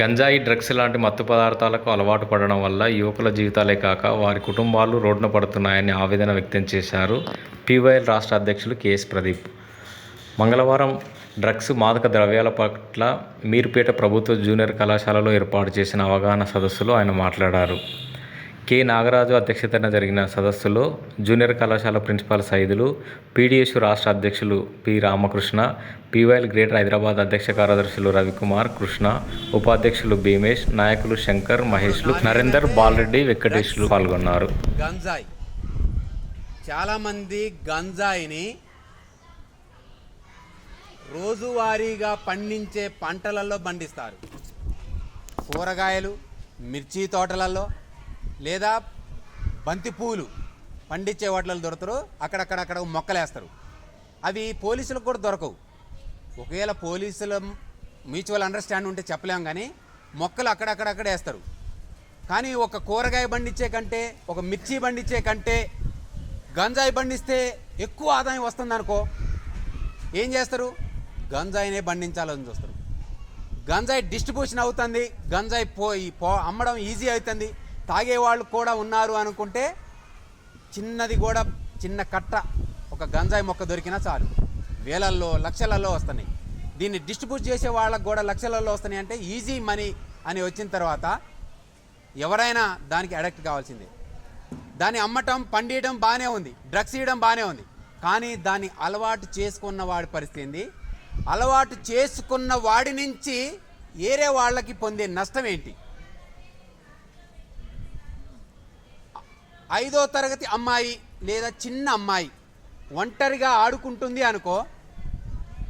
గంజాయి డ్రగ్స్ లాంటి మత్తు పదార్థాలకు అలవాటు పడడం వల్ల యువకుల జీవితాలే కాక వారి కుటుంబాలు రోడ్డున పడుతున్నాయని ఆవేదన వ్యక్తం చేశారు పీవైఎల్ రాష్ట్ర అధ్యక్షులు కెఎస్ ప్రదీప్. మంగళవారం డ్రగ్స్ మాదక ద్రవ్యాల పట్ల మీర్పేట ప్రభుత్వ జూనియర్ కళాశాలలో ఏర్పాటు చేసిన అవగాహన సదస్సులో ఆయన మాట్లాడారు. కె. నాగరాజు అధ్యక్షతన జరిగిన సదస్సులో జూనియర్ కళాశాల ప్రిన్సిపాల్ సైదులు పీడిఎస్ రాష్ట్ర అధ్యక్షులు P. Ramakrishna PYL greater Hyderabad అధ్యక్ష కార్యదర్శులు రవికుమార్ కృష్ణ ఉపాధ్యక్షులు భీమేష్ నాయకులు శంకర్ మహేష్లు నరేందర్ బాలరెడ్డి వెంకటేష్లు పాల్గొన్నారు. గంజాయి. చాలామంది గంజాయిని రోజువారీగా పండించే పంటలలో పండిస్తారు. కూరగాయలు మిర్చి తోటలలో లేదా బంతిపూలు పండించే వాటిలో దొరుకుతారు అక్కడక్కడక్కడ మొక్కలేస్తారు. అవి పోలీసులకు కూడా దొరకవు. ఒకవేళ పోలీసుల మ్యూచువల్ అండర్స్టాండ్ ఉంటే చెప్పలేం కానీ మొక్కలు అక్కడక్కడక్కడ వేస్తారు. కానీ ఒక కూరగాయ పండించే కంటే ఒక మిర్చి పండించే కంటే గంజాయి పండిస్తే ఎక్కువ ఆదాయం వస్తుంది అనుకో ఏం చేస్తారు? గంజాయినే పండించాలని చూస్తారు. గంజాయి డిస్ట్రిబ్యూషన్ అవుతుంది గంజాయి పోయి పో అమ్మడం ఈజీ అవుతుంది. తాగేవాళ్ళు కూడా ఉన్నారు అనుకుంటే చిన్నది కూడా చిన్న కట్ట ఒక గంజాయి మొక్క దొరికినా చాలు. వేలల్లో లక్షలలో వస్తున్నాయి. దీన్ని డిస్ట్రిబ్యూట్ చేసే వాళ్ళకు కూడా లక్షలలో వస్తున్నాయి అంటే ఈజీ మనీ అని వచ్చిన తర్వాత ఎవరైనా దానికి అడక్ట్ కావాల్సిందే. దాన్ని అమ్మటం పండియడం బాగానే ఉంది. డ్రగ్స్ ఇవ్వడం బాగానే ఉంది. కానీ దాన్ని అలవాటు చేసుకున్న వాడి పరిస్థితి అలవాటు చేసుకున్న వాడి నుంచి ఏరే వాళ్ళకి పొందే నష్టం ఏంటి? ఐదో తరగతి అమ్మాయి లేదా చిన్న అమ్మాయి ఒంటరిగా ఆడుకుంటుంది అనుకో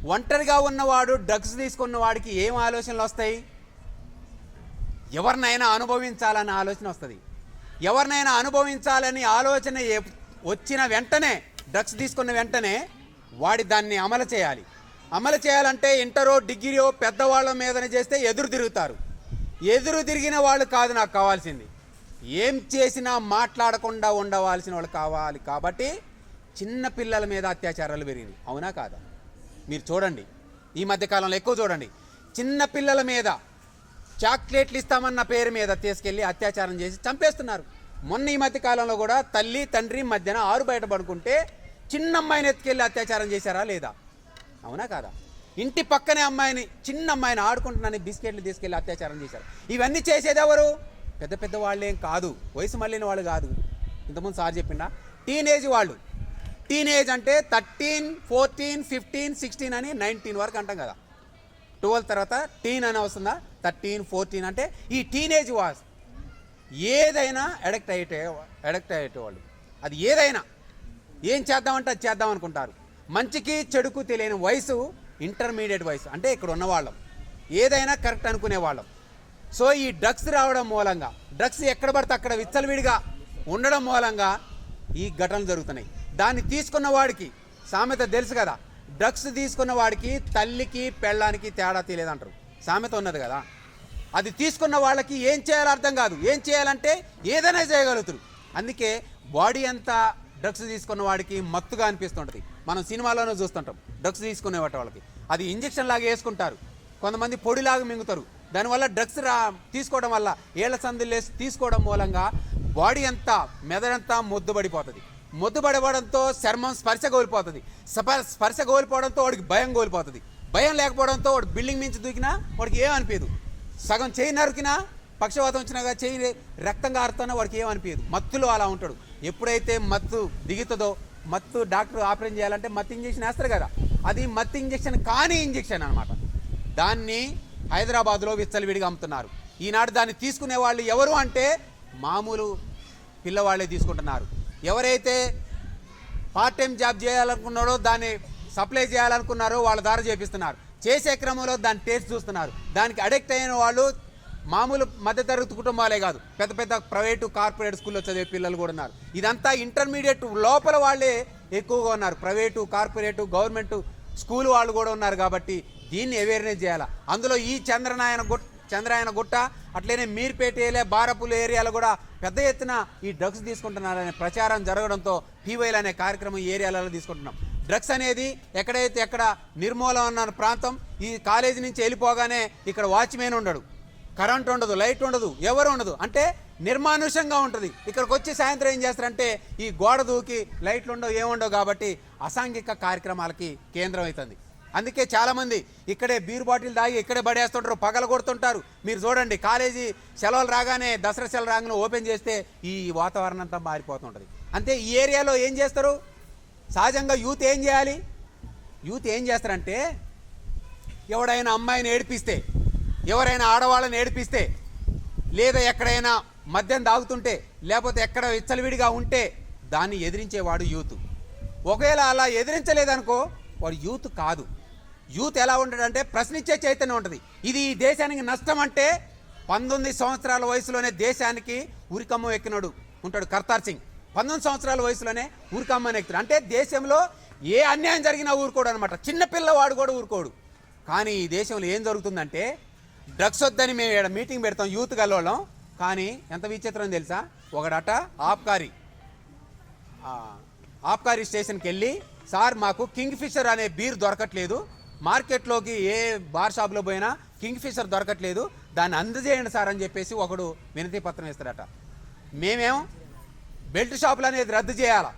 ఒంటరిగా ఉన్నవాడు డ్రగ్స్ తీసుకున్న వాడికి ఏం ఆలోచనలు వస్తాయి? ఎవరినైనా అనుభవించాలని ఆలోచన వస్తుంది. ఎవరినైనా అనుభవించాలని ఆలోచన వచ్చిన వెంటనే డ్రగ్స్ తీసుకున్న వెంటనే వాడి దాన్ని అమలు చేయాలి. అమలు చేయాలంటే ఇంటరో డిగ్రీయో పెద్దవాళ్ళ మీదనే చేస్తే ఎదురు తిరుగుతారు. ఎదురు తిరిగిన వాళ్ళు కాదు నాకు కావాల్సింది. ఏం చేసినా మాట్లాడకుండా ఉండవలసిన వాళ్ళు కావాలి కాబట్టి చిన్న పిల్లల మీద అత్యాచారాలు పెరిగినాయి. అవునా కాదా? మీరు చూడండి. ఈ మధ్యకాలంలో ఎక్కువ చూడండి. చిన్న పిల్లల మీద చాక్లెట్లు ఇస్తామన్న పేరు మీద తీసుకెళ్ళి అత్యాచారం చేసి చంపేస్తున్నారు. మొన్న ఈ మధ్య కాలంలో కూడా తల్లి తండ్రి మధ్యన ఆరు బయట పడుకుంటే చిన్న అమ్మాయిని ఎత్తుకెళ్ళి అత్యాచారం చేశారా లేదా? అవునా కాదా? ఇంటి పక్కనే అమ్మాయిని చిన్న అమ్మాయిని ఆడుకుంటున్నాను బిస్కెట్లు తీసుకెళ్ళి అత్యాచారం చేశారు. ఇవన్నీ చేసేది ఎవరు? పెద్ద పెద్ద వాళ్ళేం కాదు. వయసు మళ్ళీన వాళ్ళు కాదు. ఇంతకుముందు సార్ చెప్పిండా? టీనేజ్ వాళ్ళు. టీనేజ్ అంటే థర్టీన్ ఫోర్టీన్ ఫిఫ్టీన్ సిక్స్టీన్ అని నైన్టీన్ వరకు అంటాం కదా. ట్వెల్వ్ తర్వాత టీన్ అని వస్తుందా? థర్టీన్ ఫోర్టీన్ అంటే ఈ టీనేజ్ వాస్ ఏదైనా అడక్ట్ అయ్యే అడక్ట్ అయ్యేటవాళ్ళు అది ఏదైనా. ఏం చేద్దామంటే అది చేద్దాం అనుకుంటారు. మంచికి చెడుకు తెలియని వయసు ఇంటర్మీడియట్ వయసు. అంటే ఇక్కడ ఉన్నవాళ్ళం. ఏదైనా కరెక్ట్ అనుకునే వాళ్ళం సో ఈ డ్రగ్స్ రావడం మూలంగా డ్రగ్స్ ఎక్కడ పడితే అక్కడ విచ్చలవిడిగా ఉండడం మూలంగా ఈ ఘటనలు జరుగుతున్నాయి. దాన్ని తీసుకున్న వాడికి సామెత తెలుసు కదా డ్రగ్స్ తీసుకున్న వాడికి తల్లికి పెళ్ళానికి తేడా తెలియదంటారు. సామెత ఉన్నది కదా. అది తీసుకున్న వాళ్ళకి ఏం చేయాలో అర్థం కాదు. ఏం చేయాలంటే ఏదైనా చేయగలుగుతారు. అందుకే బాడీ అంతా డ్రగ్స్ తీసుకున్న వాడికి మత్తుగా అనిపిస్తుంటుంది. మనం సినిమాలోనే చూస్తుంటాం డ్రగ్స్ తీసుకునే వాటి వాళ్ళకి. అది ఇంజక్షన్ లాగా వేసుకుంటారు. కొంతమంది పొడిలాగా మింగుతారు. దానివల్ల డ్రగ్స్ రా తీసుకోవడం వల్ల ఏళ్ళ సందులేసి తీసుకోవడం మూలంగా బాడీ అంతా మెదడంతా మొద్దుబడిపోతుంది. మొద్దుబడిపోవడంతో చర్మం స్పర్శ కోల్పోతుంది. స్ప- స్పర్శ కోల్పోవడంతో వాడికి భయం కోల్పోతుంది. భయం లేకపోవడంతో వాడు బిల్డింగ్ మించి దూకినా వాడికి ఏమనిపించదు సగం చేయి నరికినా పక్షవాతం వచ్చినా కానీ చేయి రక్తం కారుతున్నా వాడికి ఏమనిపించదు మత్తులో అలా ఉంటాడు. ఎప్పుడైతే మత్తు దిగుతుందో మత్తు డాక్టర్ ఆపరేషన్ చేయాలంటే మత్తు ఇంజెక్షన్ వేస్తారు కదా. అది మత్తు ఇంజెక్షన్ కానీ ఇంజెక్షన్ అనమాట దాన్ని హైదరాబాద్లో విచ్చలవిడిగా అమ్ముతున్నారు. ఈనాడు దాన్ని తీసుకునే వాళ్ళు ఎవరు అంటే మామూలు పిల్లవాళ్ళే తీసుకుంటున్నారు. ఎవరైతే పార్ట్ టైం జాబ్ చేయాలనుకున్నారో దాన్ని సప్లై చేయాలనుకున్నారో వాళ్ళ ద్వారా చేపిస్తున్నారు. చేసే క్రమంలో దాన్ని టేస్ట్ చూస్తున్నారు. దానికి అడిక్ట్ అయిన వాళ్ళు మామూలు మధ్యతరగతి కుటుంబాలే కాదు పెద్ద పెద్ద ప్రైవేటు కార్పొరేట్ స్కూల్లో చదివే పిల్లలు కూడా ఉన్నారు. ఇదంతా ఇంటర్మీడియట్ లోపల వాళ్ళే ఎక్కువగా ఉన్నారు. ప్రైవేటు కార్పొరేటు గవర్నమెంట్ స్కూల్ వాళ్ళు కూడా ఉన్నారు కాబట్టి దీన్ని అవేర్నెస్ చేయాలి? అందులో ఈ చంద్రనాయన గుట్ట చంద్రాయన గుట్ట అట్లనే మీర్పేట ఏరియా బారపులు ఏరియాలో కూడా పెద్ద ఎత్తున ఈ డ్రగ్స్ తీసుకుంటున్నారనే ప్రచారం జరగడంతో టీవైలు అనే కార్యక్రమం ఈ ఏరియాలలో తీసుకుంటున్నాం. డ్రగ్స్ అనేది ఎక్కడైతే ఎక్కడ నిర్మూలం ఉన్న ప్రాంతం ఈ కాలేజీ నుంచి వెళ్ళిపోగానే ఇక్కడ వాచ్మెన్ ఉండడు. కరెంట్ ఉండదు లైట్ ఉండదు ఎవరు ఉండదు. అంటే నిర్మానుష్యంగా ఉంటుంది. ఇక్కడికి వచ్చి సాయంత్రం ఏం చేస్తారంటే ఈ గోడ దూకి లైట్లు ఉండవు ఏముండవు కాబట్టి అసాంఘిక కార్యక్రమాలకి కేంద్రం అవుతుంది. అందుకే చాలామంది ఇక్కడే బీర్ బాటిల్ తాగి ఇక్కడే పడేస్తుంటారు పగల కొడుతుంటారు. మీరు చూడండి కాలేజీ సెలవులు రాగానే దసరా సెలవు రాగానే ఓపెన్ చేస్తే ఈ వాతావరణం అంతా మారిపోతుంటుంది. అంతే ఈ ఏరియాలో ఏం చేస్తారు? సహజంగా యూత్ ఏం చేయాలి? యూత్ ఏం చేస్తారంటే ఎవడైనా అమ్మాయిని ఏడిపిస్తే ఎవరైనా ఆడవాళ్ళని ఏడిపిస్తే లేదా ఎక్కడైనా మద్యం తాగుతుంటే లేకపోతే ఎక్కడ ఇచ్చలవిడిగా ఉంటే దాన్ని ఎదిరించేవాడు యూత్. ఒకవేళ అలా ఎదిరించలేదనుకో వాడు యూత్ కాదు. యూత్ ఎలా ఉంటాడంటే ప్రశ్నించే చైతన్యం ఉంటుంది. ఇది ఈ దేశానికి నష్టం అంటే పంతొమ్మిది సంవత్సరాల వయసులోనే దేశానికి ఉరికమ్మ ఎక్కినాడు ఉంటాడు కర్తార్ సింగ్. పంతొమ్మిది సంవత్సరాల వయసులోనే ఉరికమ్మని ఎక్కుతాడు. అంటే దేశంలో ఏ అన్యాయం జరిగినా ఊరుకోడు అనమాట చిన్నపిల్లవాడు కూడా ఊరుకోడు. కానీ ఈ దేశంలో ఏం జరుగుతుందంటే డ్రగ్స్ వద్దని మేము ఈడ మీటింగ్ పెడతాం యూత్ కలవడం. కానీ ఎంత విచిత్రం తెలుసా? ఒకడట ఆబ్కారీ ఆప్కారి. ఆబ్కారీ స్టేషన్కి వెళ్ళి సార్ మాకు కింగ్ ఫిషర్ అనే బీర్ దొరకట్లేదు. మార్కెట్లోకి ఏ బార్ షాప్లో పోయినా కింగ్ ఫిషర్ దొరకట్లేదు. దాన్ని అందజేయండి సార్ అని చెప్పేసి ఒకడు వినతి పత్రం ఇస్తాడట. మేమేం బెల్ట్ షాపులు అనేది రద్దు చేయాలా?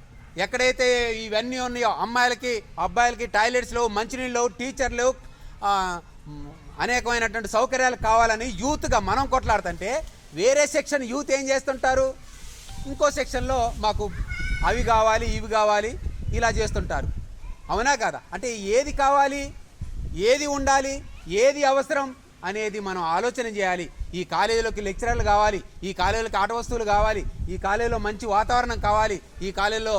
ఎక్కడైతే ఇవన్నీ ఉన్నాయో అమ్మాయిలకి అబ్బాయిలకి టాయిలెట్స్ లేవు మంచినీళ్ళు లేవు టీచర్లు లేవు అనేకమైనటువంటి సౌకర్యాలు కావాలని యూత్గా మనం కొట్లాడుతుంటే వేరే సెక్షన్ యూత్ ఏం చేస్తుంటారు? ఇంకో సెక్షన్లో మాకు అవి కావాలి ఇవి కావాలి ఇలా చేస్తుంటారు. అవునా కదా? అంటే ఏది కావాలి? ఏది ఉండాలి? ఏది అవసరం? అనేది మనం ఆలోచన చేయాలి. ఈ కాలేజీలోకి లెక్చరర్లు కావాలి ఈ కాలేజీలోకి ఆట వస్తువులు కావాలి ఈ కాలేజీలో మంచి వాతావరణం కావాలి ఈ కాలేజీలో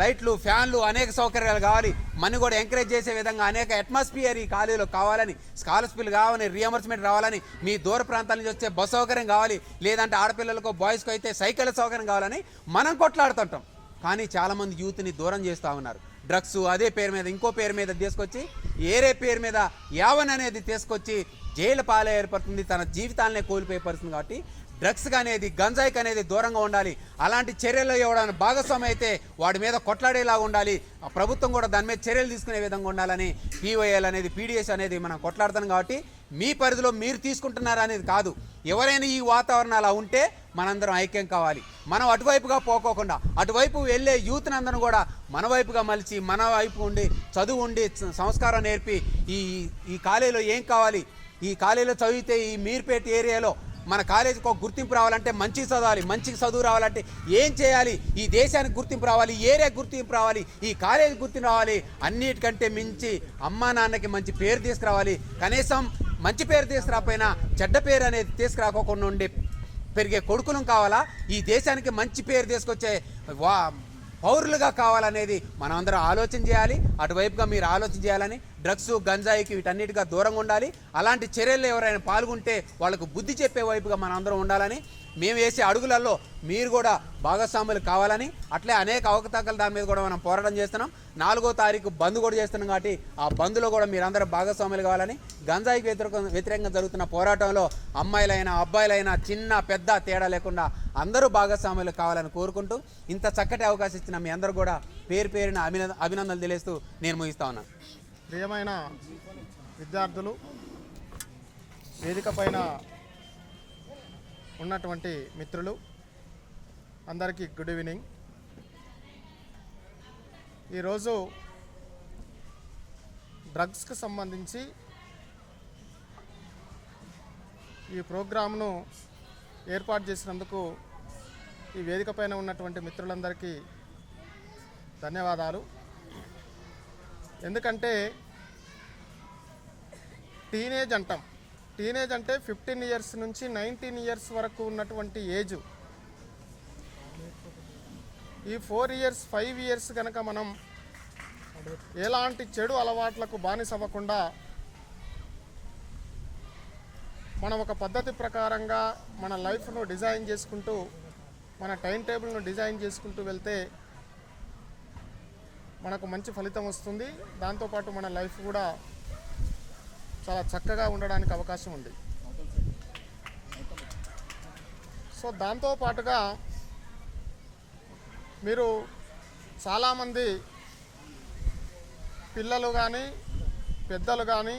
లైట్లు ఫ్యాన్లు అనేక సౌకర్యాలు కావాలి. మన కూడా ఎంకరేజ్ చేసే విధంగా అనేక అట్మాస్ఫియర్ ఈ కాలేజీలో కావాలని స్కాలర్షిప్లు కావాలని రియంబర్స్మెంట్ రావాలని మీ దూర ప్రాంతాల నుంచి వచ్చే బస్ సౌకర్యం కావాలి లేదంటే ఆడపిల్లలకు బాయ్స్కు అయితే సైకిల్ సౌకర్యం కావాలని మనం కొట్లాడుతుంటాం. కానీ చాలామంది యూత్ని దూరం చేస్తూ ఉన్నారు. డ్రగ్స్ అదే పేరు మీద ఇంకో పేరు మీద తీసుకొచ్చి ఏరే పేరు మీద యావన్ అనేది తీసుకొచ్చి జైలు పాలే ఏర్పడుతుంది తన జీవితాలనే కోల్పోయే పరిస్థితుంది కాబట్టి డ్రగ్స్ అనేది గంజాయికి అనేది దూరంగా ఉండాలి. అలాంటి చర్యలు ఎవడైనా భాగస్వామి అయితే వాడి మీద కొట్లాడేలాగా ఉండాలి. ఆ ప్రభుత్వం కూడా దాని మీద చర్యలు తీసుకునే విధంగా ఉండాలని పీవైఎల్ అనేది పీడిఎస్ అనేది మనం కొట్లాడుతున్నాం కాబట్టి మీ పరిధిలో మీరు తీసుకుంటున్నారా అనేది కాదు. ఎవరైనా ఈ వాతావరణం అలా ఉంటే మనందరం ఐక్యం కావాలి. మనం అటువైపుగా పోకోకుండా అటువైపు వెళ్ళే యూత్ని అందరం కూడా మన వైపుగా మలిచి మన వైపు ఉండి చదువు ఉండి సంస్కారం నేర్పి ఈ ఈ కాలేజీలో ఏం కావాలి? ఈ కాలేజీలో చదివితే ఈ మీర్పేట ఏరియాలో మన కాలేజీకి ఒక గుర్తింపు రావాలంటే మంచి చదవాలి మంచి చదువు రావాలంటే ఏం చేయాలి? ఈ దేశానికి గుర్తింపు రావాలి ఏరియా గుర్తింపు రావాలి ఈ కాలేజీ గుర్తింపు రావాలి అన్నిటికంటే మించి అమ్మా నాన్నకి మంచి పేరు తీసుకురావాలి. కనీసం మంచి పేరు తీసుకురాకపోయినా చెడ్డ పేరు అనేది తీసుకురాకోకుండా ఉండే పెరిగే కొడుకులం కావాలా? ఈ దేశానికి మంచి పేరు తీసుకొచ్చే వా పౌరులుగా కావాలనేది మనం అందరం ఆలోచన చేయాలి. అటువైపుగా మీరు ఆలోచన చేయాలని డ్రగ్స్ గంజాయికి వీటన్నిటిగా దూరంగా ఉండాలి. అలాంటి చర్యల్లో ఎవరైనా పాల్గొంటే వాళ్ళకు బుద్ధి చెప్పే వైపుగా మనం అందరం ఉండాలని మేము వేసే అడుగులలో మీరు కూడా భాగస్వాములు కావాలని అట్లే అనేక అవకతవకలు దాని మీద కూడా మనం పోరాటం చేస్తున్నాం. నాలుగో తారీఖు బంద్ కూడా చేస్తున్నాం కాబట్టి ఆ బంద్లో కూడా మీరందరూ భాగస్వాములు కావాలని గంజాయికి వ్యతిరేక వ్యతిరేకంగా జరుగుతున్న పోరాటంలో అమ్మాయిలైనా అబ్బాయిలైనా చిన్న పెద్ద తేడా లేకుండా అందరూ భాగస్వాములు కావాలని కోరుకుంటూ ఇంత చక్కటి అవకాశం ఇచ్చిన మీ అందరూ కూడా పేరు పేరున అభినంద అభినందనలు తెలియస్తూ నేను ముగిస్తా ఉన్నాను. ప్రియమైన విద్యార్థులు వేదిక పైన ఉన్నటువంటి మిత్రులు అందరికీ గుడ్ ఈవినింగ్ ఈరోజు డ్రగ్స్కి సంబంధించి ఈ ప్రోగ్రామ్ను ఏర్పాటు చేసినందుకు ఈ వేదిక పైన ఉన్నటువంటి మిత్రులందరికీ ధన్యవాదాలు. ఎందుకంటే టీనేజ్ అంటాం. టీనేజ్ అంటే ఫిఫ్టీన్ ఇయర్స్ నుంచి నైన్టీన్ ఇయర్స్ వరకు ఉన్నటువంటి ఏజ్. ఈ ఫోర్ ఇయర్స్ ఫైవ్ ఇయర్స్ కనుక మనం ఎలాంటి చెడు అలవాట్లకు బానిస అవ్వకుండా మనం ఒక పద్ధతి ప్రకారంగా మన లైఫ్ను డిజైన్ చేసుకుంటూ మన టైం టేబుల్ను డిజైన్ చేసుకుంటూ వెళ్తే మనకు మంచి ఫలితం వస్తుంది. దాంతోపాటు మన లైఫ్ కూడా చాలా చక్కగా ఉండడానికి అవకాశం ఉంది. సో దాంతో పాటుగా మీరు చాలామంది పిల్లలు కానీ పెద్దలు కానీ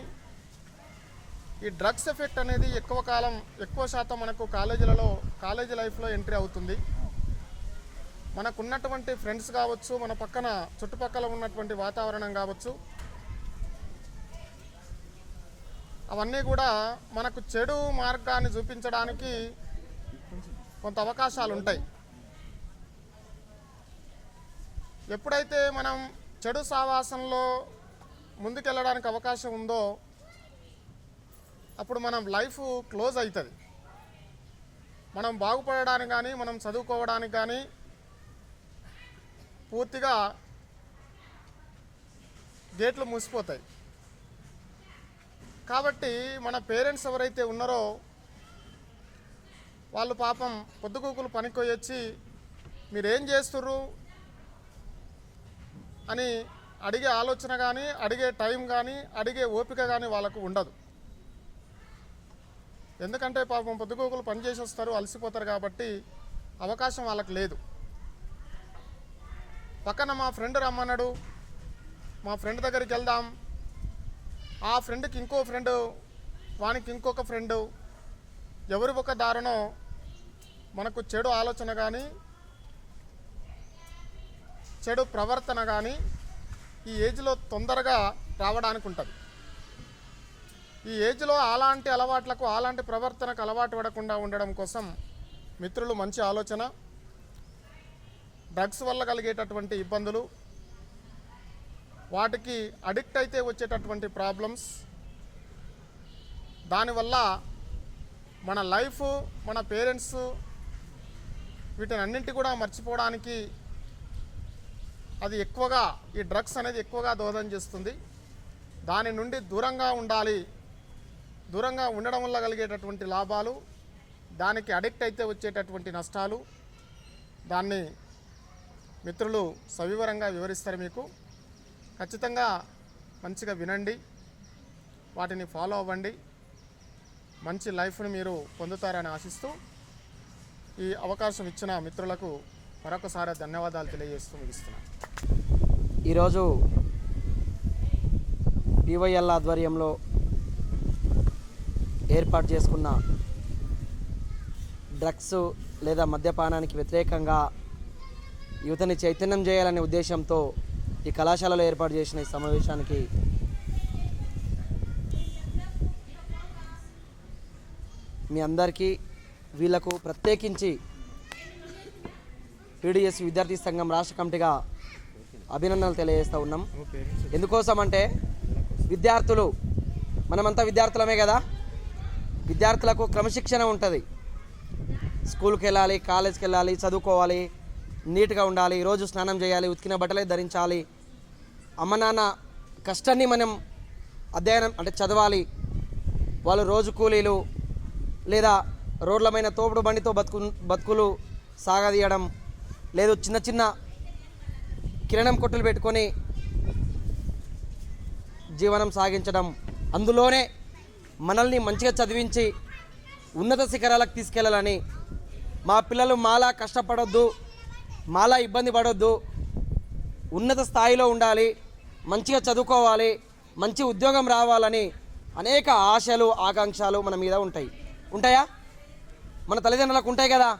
ఈ డ్రగ్స్ ఎఫెక్ట్ అనేది ఎక్కువ కాలం ఎక్కువ శాతం మనకు కాలేజీలలో కాలేజీ లైఫ్లో ఎంట్రీ అవుతుంది. మనకున్నటువంటి ఫ్రెండ్స్ కావచ్చు మన పక్కన చుట్టుపక్కల ఉన్నటువంటి వాతావరణం కావచ్చు అవన్నీ కూడా మనకు చెడు మార్గాన్ని చూపించడానికి కొంత అవకాశాలు ఉంటాయి. ఎప్పుడైతే మనం చెడు సావాసంలో ముందుకెళ్ళడానికి అవకాశం ఉందో అప్పుడు మనం లైఫ్ క్లోజ్ అవుతుంది మనం బాగుపడడానికి కానీ మనం చదువుకోవడానికి కానీ పూర్తిగా గేట్లు మూసిపోతాయి. కాబట్టి మన పేరెంట్స్ ఎవరైతే ఉన్నారో వాళ్ళు పాపం పొద్దుగూకులు పనికి వచ్చి మీరేం చేస్తుర్రు? అని అడిగే ఆలోచన కానీ అడిగే టైం కానీ అడిగే ఓపిక కానీ వాళ్ళకు ఉండదు. ఎందుకంటే పాపం పొద్దుగోకులు పని చేసి వస్తారు అలసిపోతారు కాబట్టి అవకాశం వాళ్ళకి లేదు. పక్కన మా ఫ్రెండ్ రమ్మన్నాడు మా ఫ్రెండ్ దగ్గరికి వెళ్దాం ఆ ఫ్రెండ్కి ఇంకో ఫ్రెండ్ వానికి ఇంకొక ఫ్రెండ్ ఎవరి ఒక దారుణం? మనకు చెడు ఆలోచన కానీ చెడు ప్రవర్తన కానీ ఈ ఏజ్లో తొందరగా రావడానికి ఉంటుంది. ఈ ఏజ్లో అలాంటి అలవాట్లకు అలాంటి ప్రవర్తనకు అలవాటు పడకుండా ఉండడం కోసం మిత్రులు మంచి ఆలోచన డ్రగ్స్ వల్ల కలిగేటటువంటి ఇబ్బందులు వాటికి అడిక్ట్ అయితే వచ్చేటటువంటి ప్రాబ్లమ్స్ దానివల్ల మన లైఫ్ మన పేరెంట్స్ వీటిని అన్నింటి కూడా మర్చిపోవడానికి అది ఎక్కువగా ఈ డ్రగ్స్ అనేది ఎక్కువగా దోహదం చేస్తుంది. దాని నుండి దూరంగా ఉండాలి. దూరంగా ఉండడం వల్ల కలిగేటటువంటి లాభాలు దానికి అడిక్ట్ అయితే వచ్చేటటువంటి నష్టాలు. దాన్ని మిత్రులు సవివరంగా వివరిస్తారు మీకు. ఖచ్చితంగా మంచిగా వినండి వాటిని ఫాలో అవ్వండి మంచి లైఫ్ని మీరు పొందుతారని ఆశిస్తూ ఈ అవకాశం ఇచ్చిన మిత్రులకు మరొకసారి ధన్యవాదాలు తెలియజేస్తూ ముగిస్తున్నాను ఈరోజు పివైఎల్ ఆధ్వర్యంలో ఏర్పాటు చేసుకున్న డ్రగ్స్ లేదా మద్యపానానికి వ్యతిరేకంగా యువతని చైతన్యం చేయాలనే ఉద్దేశంతో ఈ కళాశాలలో ఏర్పాటు చేసిన ఈ సమావేశానికి మీ అందరికీ వీళ్ళకు ప్రత్యేకించి పీడిఎస్ విద్యార్థి సంఘం రాష్ట్ర కమిటీగా అభినందనలు తెలియజేస్తూ ఉన్నాం. ఎందుకోసం అంటే విద్యార్థులు మనమంతా విద్యార్థులమే కదా? విద్యార్థులకు క్రమశిక్షణ ఉంటుంది. స్కూల్కి వెళ్ళాలి కాలేజ్కి వెళ్ళాలి చదువుకోవాలి నీట్గా ఉండాలి రోజు స్నానం చేయాలి ఉతికిన బట్టలే ధరించాలి అమ్మ నాన్న కష్టాన్ని మనం అధ్యయనం అంటే చదవాలి. వాళ్ళు రోజు కూలీలు లేదా రోడ్లమైన తోపుడు బండితో బతుకు బతుకులు సాగదీయడం లేదు. చిన్న చిన్న కిరణం కొట్టులు పెట్టుకొని జీవనం సాగించడం. అందులోనే మనల్ని మంచిగా చదివించి ఉన్నత శిఖరాలకు తీసుకెళ్ళాలని. మా పిల్లలు మాలా కష్టపడొద్దు మాలా ఇబ్బంది పడొద్దు. ఉన్నత స్థాయిలో ఉండాలి. మంచిగా చదువుకోవాలి మంచి ఉద్యోగం రావాలని అనేక ఆశలు ఆకాంక్షలు మన మీద ఉంటాయి. ఉంటాయా? మన తల్లిదండ్రులకు ఉంటాయి కదా?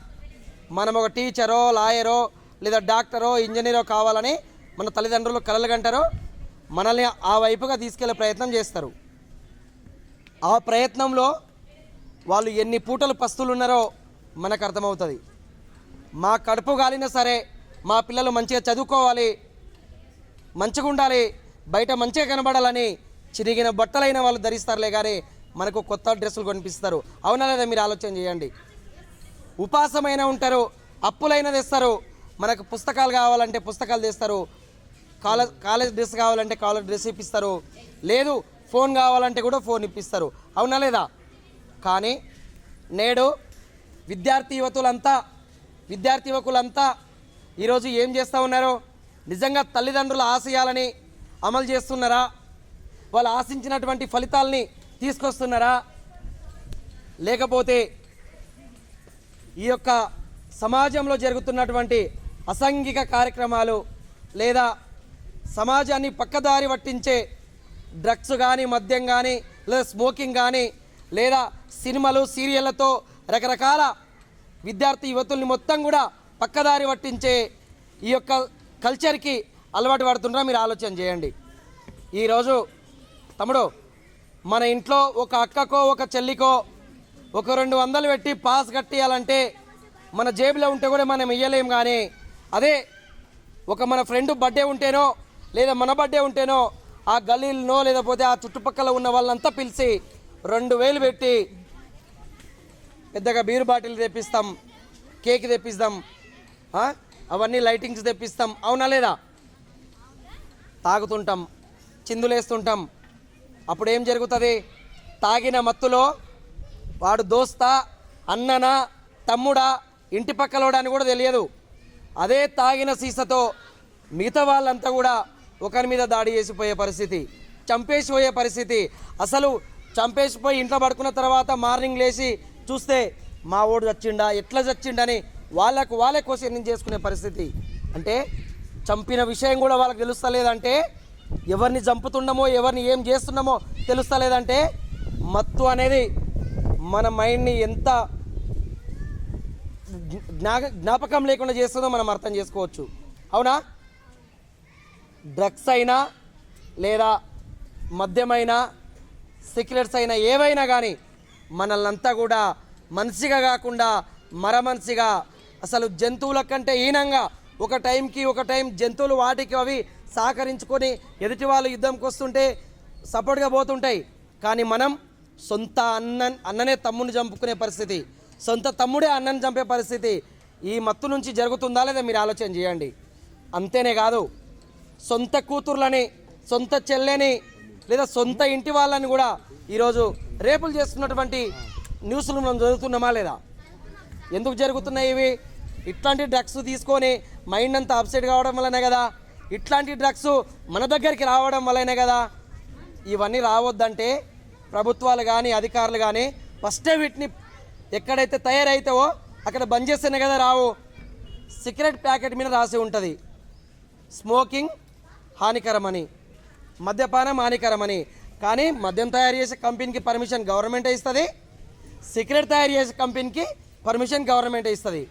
మనం ఒక టీచరో లాయరో లేదా డాక్టరో ఇంజనీరో కావాలని మన తల్లిదండ్రులు కలలు కంటారో మనల్ని ఆ వైపుగా తీసుకెళ్ళే ప్రయత్నం చేస్తారు. ఆ ప్రయత్నంలో వాళ్ళు ఎన్ని పూటలు పస్తులు ఉన్నారో మనకు అర్థమవుతుంది. మా కడుపు గాలినా సరే మా పిల్లలు మంచిగా చదువుకోవాలి మంచిగా ఉండాలి. బయట మంచిగా కనబడాలని చిరిగిన బట్టలైన వాళ్ళు ధరిస్తారులే కానీ మనకు కొత్త డ్రెస్సులు కొనిపిస్తారు. అవునా లేదా మీరు ఆలోచన చేయండి. ఉపాసమైన ఉంటారు అప్పులైన తెస్తారు. మనకు పుస్తకాలు కావాలంటే పుస్తకాలు తెస్తారు. కాలేజ్ కాలేజ్ డ్రెస్ కావాలంటే కాలేజ్ డ్రెస్ ఇప్పిస్తారు. లేదు ఫోన్ కావాలంటే కూడా ఫోన్ ఇప్పిస్తారు. అవునా లేదా? కానీ నేడు విద్యార్థి యువతులంతా విద్యార్థి యువకులంతా ఈరోజు ఏం చేస్తూ ఉన్నారు నిజంగా తల్లిదండ్రుల ఆశయాలని అమలు చేస్తున్నారా? వాళ్ళు ఆశించినటువంటి ఫలితాలని తీసుకొస్తున్నారా? లేకపోతే ఈ యొక్క సమాజంలో జరుగుతున్నటువంటి అసాంఘిక కార్యక్రమాలు లేదా సమాజాన్ని పక్కదారి పట్టించే డ్రగ్స్ కానీ మద్యం కానీ లేదా స్మోకింగ్ కానీ లేదా సినిమాలు సీరియళ్ళతో రకరకాల విద్యార్థి యువతుల్ని మొత్తం కూడా పక్కదారి పట్టించే ఈ యొక్క కల్చర్కి అలవాటు పడుతుంటారా మీరు ఆలోచన చేయండి. ఈరోజు తమ్ముడు మన ఇంట్లో ఒక అక్కకో ఒక చెల్లికో ఒక రెండు వందలు పెట్టి పాస్ కట్టియాలంటే మన జేబులో ఉంటే కూడా మనం ఇయ్యలేం కానీ అదే ఒక మన ఫ్రెండ్ బర్త్డే ఉంటేనో లేదా మన బర్త్డే ఉంటేనో ఆ గల్లీలనో లేకపోతే ఆ చుట్టుపక్కల ఉన్న వాళ్ళంతా పిలిచి రెండు వేలు పెట్టి పెద్దగా బీరు బాటిల్ తెప్పిస్తాం కేక్ తెప్పిస్తాం అవన్నీ లైటింగ్స్ తెప్పిస్తాం. అవునా లేదా? తాగుతుంటాం చిందులేస్తుంటాం. అప్పుడు ఏం జరుగుతుంది? తాగిన మత్తులో వాడు దోస్తా అన్ననా తమ్ముడా ఇంటి పక్కలోడా అని కూడా తెలియదు. అదే తాగిన సీసతో మిగతా వాళ్ళంతా కూడా ఒకరి మీద దాడి చేసిపోయే పరిస్థితి చంపేసిపోయే పరిస్థితి. అసలు చంపేసిపోయి ఇంట్లో పడుకున్న తర్వాత మార్నింగ్ లేచి చూస్తే మా ఓడు చచ్చిండా ఎట్లా చచ్చిండని వాళ్ళకు వాళ్ళే క్వశ్చన్ చేసుకునే పరిస్థితి. అంటే చంపిన విషయం కూడా వాళ్ళకి తెలుస్తలేదంటే ఎవరిని చంపుతున్నామో ఎవరిని ఏం చేస్తున్నామో తెలుస్తలేదంటే మత్తు అనేది మన మైండ్ని ఎంత జ్ఞా జ్ఞాపకం లేకుండా చేస్తుందో మనం అర్థం చేసుకోవచ్చు. అవునా? డ్రగ్స్ అయినా లేదా మద్యమైనా సిగరెట్స్ అయినా ఏవైనా కానీ మనల్నంతా కూడా మనిషిగా కాకుండా మరమనిషిగా అసలు జంతువుల కంటే హీనంగా ఒక టైంకి ఒక టైం జంతువులు వాటికి అవి సహకరించుకొని ఎదుటి వాళ్ళు యుద్ధంకి వస్తుంటే సపోర్ట్గా పోతుంటాయి. కానీ మనం సొంత అన్న అన్ననే తమ్ముని చంపుకునే పరిస్థితి. సొంత తమ్ముడే అన్నని చంపే పరిస్థితి ఈ మత్తు నుంచి జరుగుతుందా లేదా మీరు ఆలోచన చేయండి. అంతేనే కాదు. సొంత కూతుర్లని సొంత చెల్లెని లేదా సొంత ఇంటి వాళ్ళని కూడా ఈరోజు రేపులు చేస్తున్నటువంటి న్యూస్లు మనం జరుగుతున్నామా లేదా? ఎందుకు జరుగుతున్నాయి ఇవి? ఇట్లాంటి డ్రగ్స్ తీసుకొని మైండ్ అంతా అప్సెట్ కావడం వల్లనే కదా. ఇట్లాంటి డ్రగ్స్ మన దగ్గరికి రావడం వల్లనే కదా. ఇవన్నీ రావద్దంటే ప్రభుత్వాలు కానీ అధికారులు కానీ ఫస్టే వీటిని ఎక్కడైతే తయారైతావో అక్కడ బంద్ చేస్తేనే కదా రావు. సిగరెట్ ప్యాకెట్ మీద రాసి ఉంటుంది. స్మోకింగ్ హానికరమని మద్యపానం హానికరమని. కానీ మద్యం తయారు చేసే కంపెనీకి పర్మిషన్ గవర్నమెంటే ఇస్తుంది. సిగరెట్ తయారు చేసే కంపెనీకి పర్మిషన్ గవర్నమెంట్ ఇస్తుంది.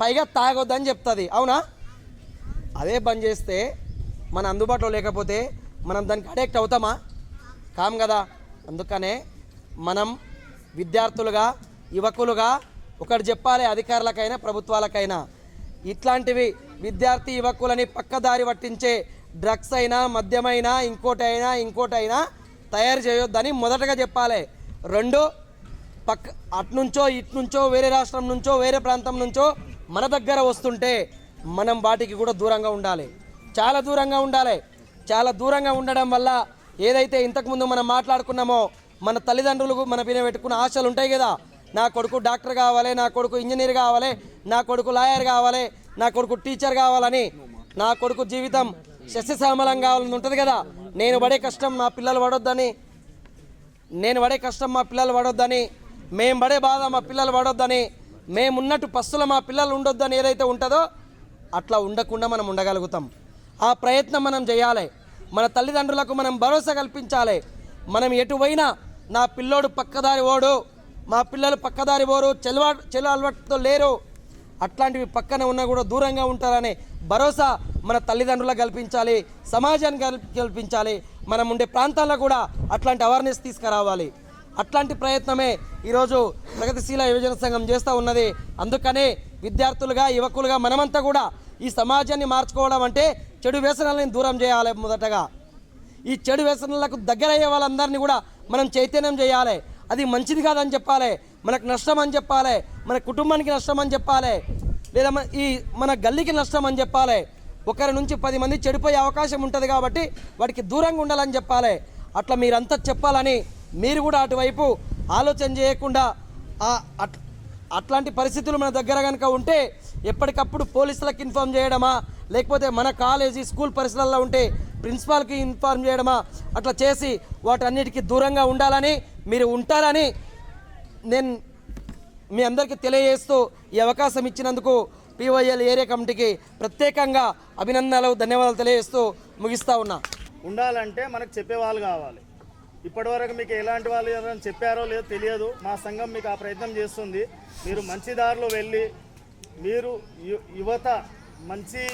పైగా తాగొద్దని చెప్తుంది. అవునా? అదే బంద్ చేస్తే మన అందుబాటులో లేకపోతే మనం దానికి అడిక్ట్ అవుతామా? కాం కదా. అందుకనే మనం విద్యార్థులుగా యువకులుగా ఒకటి చెప్పాలి అధికారులకైనా ప్రభుత్వాలకైనా. ఇట్లాంటివి విద్యార్థి యువకులని పక్కదారి పట్టించే డ్రగ్స్ అయినా మద్యమైనా ఇంకోటైనా ఇంకోటైనా తయారు చేయొద్దని మొదటగా చెప్పాలి. రెండు పక్క అట్నుంచో ఇట్నుంచో వేరే రాష్ట్రం నుంచో వేరే ప్రాంతం నుంచో మన దగ్గర వస్తుంటే మనం వాటికి కూడా దూరంగా ఉండాలి. చాలా దూరంగా ఉండాలి. చాలా దూరంగా ఉండడం వల్ల ఏదైతే ఇంతకుముందు మనం మాట్లాడుకున్నామో మన తల్లిదండ్రులకు మన పైన పెట్టుకున్న ఆశలు ఉంటాయి కదా. నా కొడుకు డాక్టర్ కావాలి నా కొడుకు ఇంజనీర్ కావాలి నా కొడుకు లాయర్ కావాలి నా కొడుకు టీచర్ కావాలని నా కొడుకు జీవితం సస్యశ్యామలం కావాలని ఉంటుంది కదా. నేను పడే కష్టం నా పిల్లలు పడొద్దని నేను పడే కష్టం మా పిల్లలు పడొద్దని మేము పడే బాధ మా పిల్లలు పడొద్దని మేమున్నట్టు పస్తుల మా పిల్లలు ఉండొద్దని ఏదైతే ఉంటుందో అట్లా ఉండకుండా మనం ఉండగలుగుతాం. ఆ ప్రయత్నం మనం చేయాలి. మన తల్లిదండ్రులకు మనం భరోసా కల్పించాలి. మనం ఎటువైనా నా పిల్లోడు పక్కదారి ఓడు మా పిల్లలు పక్కదారి పోరు చెలవా చెలు అలవాటుతో లేరు. అట్లాంటివి పక్కన ఉన్నా కూడా దూరంగా ఉంటారనే భరోసా మన తల్లిదండ్రులకు కల్పించాలి. సమాజానికి కల్పించాలి. మనం ఉండే ప్రాంతాల్లో కూడా అట్లాంటి అవేర్నెస్ తీసుకురావాలి. అట్లాంటి ప్రయత్నమే ఈరోజు ప్రగతిశీల యువజన సంఘం చేస్తూ ఉన్నది. అందుకనే విద్యార్థులుగా యువకులుగా మనమంతా కూడా ఈ సమాజాన్ని మార్చుకోవడం అంటే చెడు వ్యసనాలను దూరం చేయాలి మొదటగా. ఈ చెడు వ్యసనాలకు దగ్గరయ్యే వాళ్ళందరినీ కూడా మనం చైతన్యం చేయాలి. అది మంచిది కాదని చెప్పాలి. మనకు నష్టం అని చెప్పాలి. మన కుటుంబానికి నష్టం అని చెప్పాలి. లేదా ఈ మన గల్లీకి నష్టం అని చెప్పాలి. ఒకరి నుంచి పది మంది చెడిపోయే అవకాశం ఉంటుంది కాబట్టి వాటికి దూరంగా ఉండాలని చెప్పాలి. అట్లా మీరంతా చెప్పాలని మీరు కూడా అటువైపు ఆలోచన చేయకుండా అట్ అట్లాంటి పరిస్థితులు మన దగ్గర కనుక ఉంటే ఎప్పటికప్పుడు పోలీసులకు ఇన్ఫామ్ చేయడమా? లేకపోతే మన కాలేజీ స్కూల్ పరిసరాల్లో ఉంటే ప్రిన్సిపాల్కి ఇన్ఫార్మ్ చేయడమా? అట్లా చేసి వాటన్నిటికీ దూరంగా ఉండాలని మీరు ఉంటారని నేను మీ అందరికీ తెలియజేస్తూ ఈ అవకాశం ఇచ్చినందుకు పివైఎల్ ఏరియా కమిటీకి ప్రత్యేకంగా అభినందనలు ధన్యవాదాలు తెలియజేస్తూ ముగిస్తూ ఉన్నా. ఉండాలంటే మనకు చెప్పేవాళ్ళు కావాలి. ఇప్పటివరకు మీకు ఎలాంటి వాళ్ళు ఎవరైనా చెప్పారో లేదో తెలియదు. మా సంఘం మీకు ఆ ప్రయత్నం చేస్తుంది. మీరు మంచి దారిలో వెళ్ళి మీరు యువత మంచి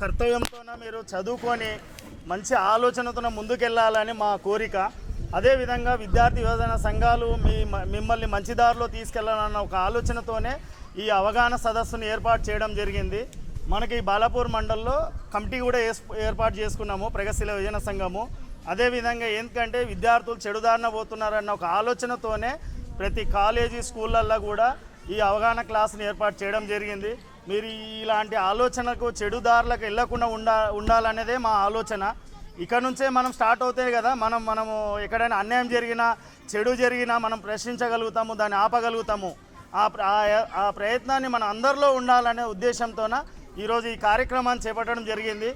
కర్తవ్యంతోన మీరు చదువుకొని మంచి ఆలోచనతో ముందుకెళ్ళాలని మా కోరిక. అదేవిధంగా విద్యార్థి యువజన సంఘాలు మీ మ- మిమ్మల్ని మంచి దారిలో తీసుకెళ్ళాలన్న ఒక ఆలోచనతోనే ఈ అవగాహన సదస్సును ఏర్పాటు చేయడం జరిగింది. మనకి బాలాపూర్ మండల్లో కమిటీ కూడా ఏస్- ఏర్పాటు చేసుకున్నాము. ప్రగతిశీల యువజన సంఘము. అదేవిధంగా ఎందుకంటే విద్యార్థులు చెడుదారిన పోతున్నారన్న ఒక ఆలోచనతోనే ప్రతి కాలేజీ స్కూళ్ళల్లో కూడా ఈ అవగాహన క్లాస్ని ఏర్పాటు చేయడం జరిగింది. మీరు ఇలాంటి ఆలోచనకు చెడుదారులకు వెళ్ళకుండా ఉండా ఉండాలనేదే మా ఆలోచన. ఇక్కడ నుంచే మనం స్టార్ట్ అవుతాయి కదా మనం మనము ఎక్కడైనా అన్యాయం జరిగినా చెడు జరిగినా మనం ప్రశ్నించగలుగుతాము దాన్ని ఆపగలుగుతాము. ఆ ప్ర- ఆ- ఆ ప్రయత్నాన్ని మన అందరిలో ఉండాలనే ఉద్దేశంతోన ఈరోజు ఈ కార్యక్రమాన్ని చేపట్టడం జరిగింది.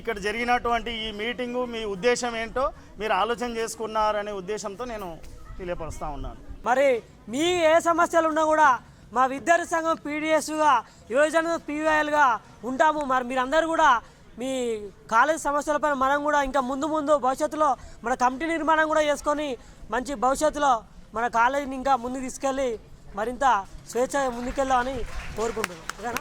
ఇక్కడ జరిగినటువంటి ఈ మీటింగు మీ ఉద్దేశం ఏంటో మీరు ఆలోచన చేసుకున్నారనే ఉద్దేశంతో నేను తెలియపరుస్తూ ఉన్నాను. మరి మీ ఏ సమస్యలు ఉన్నా కూడా మా విద్యార్థి సంఘం పీడిఎస్గా యువజన పీవీఐలుగా ఉంటాము. మరి మీరందరూ కూడా మీ కాలేజ్ సమస్యలపైన మనం కూడా ఇంకా ముందు ముందు భవిష్యత్తులో మన కమిటీ నిర్మాణం కూడా చేసుకొని మంచి భవిష్యత్తులో మన కాలేజీని ఇంకా ముందుకు తీసుకెళ్ళి మరింత స్వేచ్ఛగా ముందుకెళ్దామని కోరుకుంటున్నాం. ఓకేనా?